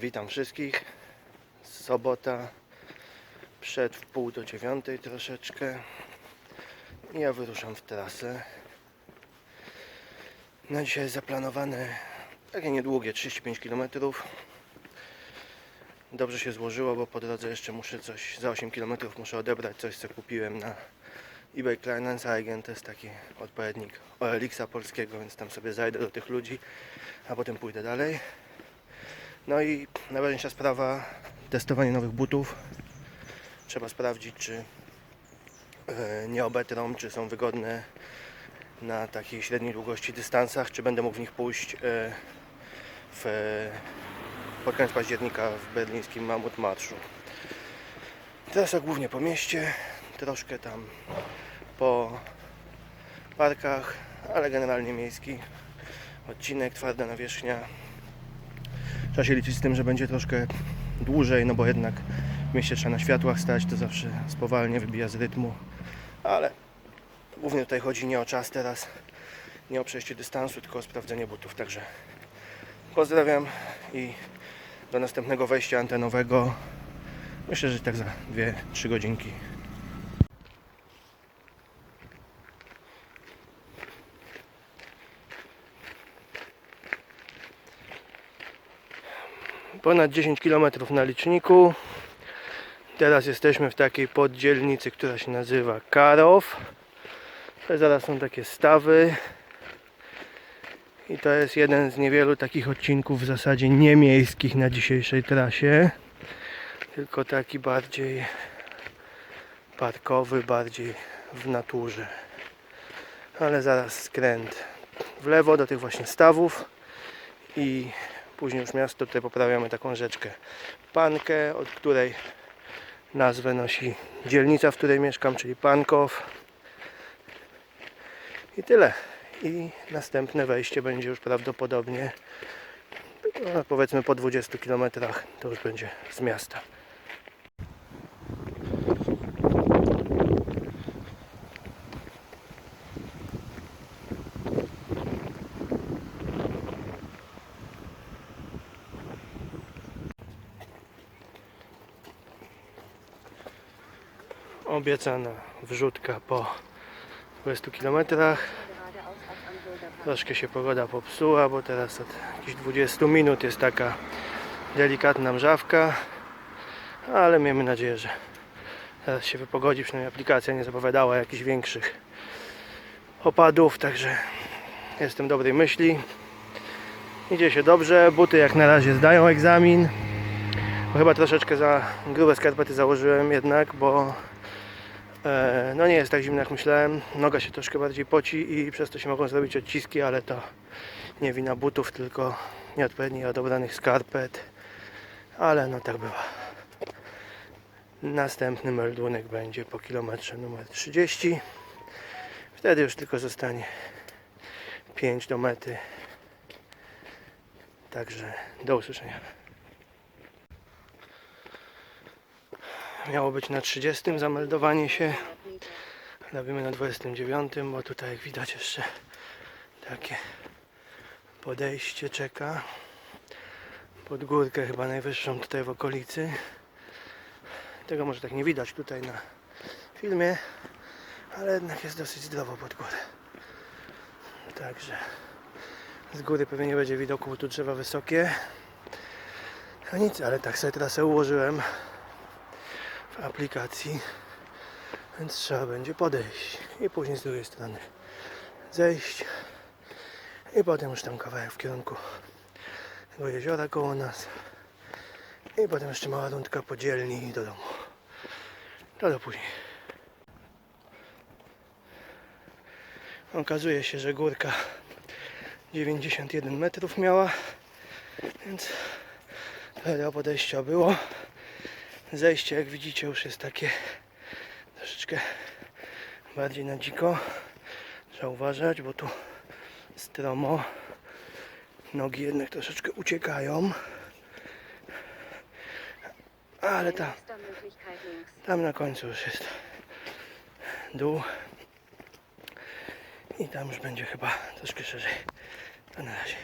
Witam wszystkich. Sobota, przed w pół do dziewiątej troszeczkę. Ja wyruszam w trasę. Na dzisiaj zaplanowane takie niedługie 35 km. Dobrze się złożyło, bo po drodze jeszcze muszę coś, za 8 km muszę odebrać coś, co kupiłem na eBay Kleinanzeigen. To jest taki odpowiednik OLX-a polskiego, więc tam sobie zajdę do tych ludzi, a potem pójdę dalej. No i najważniejsza sprawa, testowanie nowych butów. Trzeba sprawdzić, czy e, nie obetrą, czy są wygodne na takiej średniej długości dystansach, czy będę mógł w nich pójść e, w, pod koniec października w berlińskim Mamut Marszu. Trasa głównie po mieście, troszkę tam po parkach, ale generalnie miejski. Odcinek, twarda nawierzchnia. Trzeba się liczyć z tym, że będzie troszkę dłużej, no bo jednak w mieście trzeba na światłach stać, to zawsze spowalnie, wybija z rytmu. Ale głównie tutaj chodzi nie o czas teraz, nie o przejście dystansu, tylko o sprawdzenie butów. Także pozdrawiam i do następnego wejścia antenowego. Myślę, że tak za 2-3 godzinki. Ponad 10 km na liczniku. Teraz jesteśmy w takiej poddzielnicy, która się nazywa Karow. Zaraz są takie stawy. I to jest jeden z niewielu takich odcinków w zasadzie niemiejskich na dzisiejszej trasie. Tylko taki bardziej parkowy, bardziej w naturze. Ale zaraz skręt w lewo do tych właśnie stawów i później już miasto, tutaj poprawiamy taką rzeczkę Pankę, od której nazwę nosi dzielnica, w której mieszkam, czyli Pankow. I tyle. I następne wejście będzie już prawdopodobnie no, powiedzmy po 20 km to już będzie z miasta. Obiecana wrzutka po 20 km. Troszkę się pogoda popsuła, bo teraz od jakichś 20 minut jest taka delikatna mrzawka, ale miejmy nadzieję, że teraz się wypogodzi, przynajmniej aplikacja nie zapowiadała jakichś większych opadów, także jestem dobrej myśli. Idzie się dobrze, buty jak na razie zdają egzamin. Chyba troszeczkę za grube skarpety założyłem jednak, bo No nie jest tak zimno jak myślałem. Noga się troszkę bardziej poci i przez to się mogą zrobić odciski, ale to nie wina butów, tylko nieodpowiednio odobranych skarpet. Ale no tak bywa. Następny meldunek będzie po kilometrze numer 30. Wtedy już tylko zostanie 5 do mety. Także do usłyszenia. Miało być na 30 zameldowanie się. Robimy na 29, bo tutaj jak widać jeszcze takie podejście czeka. Pod górkę chyba najwyższą tutaj w okolicy. Tego może tak nie widać tutaj na filmie, ale jednak jest dosyć zdrowo pod górę. Także z góry pewnie nie będzie widoku, bo tu drzewa wysokie. No nic, ale tak sobie trasę ułożyłem aplikacji, więc trzeba będzie podejść i później z drugiej strony zejść i potem już tam kawałek w kierunku tego jeziora koło nas i potem jeszcze mała rundka po dzielni i do domu. To do później. Okazuje się, że górka 91 metrów miała, więc do podejścia było. Zejście, jak widzicie, już jest takie troszeczkę bardziej na dziko. Trzeba uważać, bo tu stromo. Nogi jednak troszeczkę uciekają. Ale tam, tam na końcu już jest dół. I tam już będzie chyba troszkę szerzej. To na razie.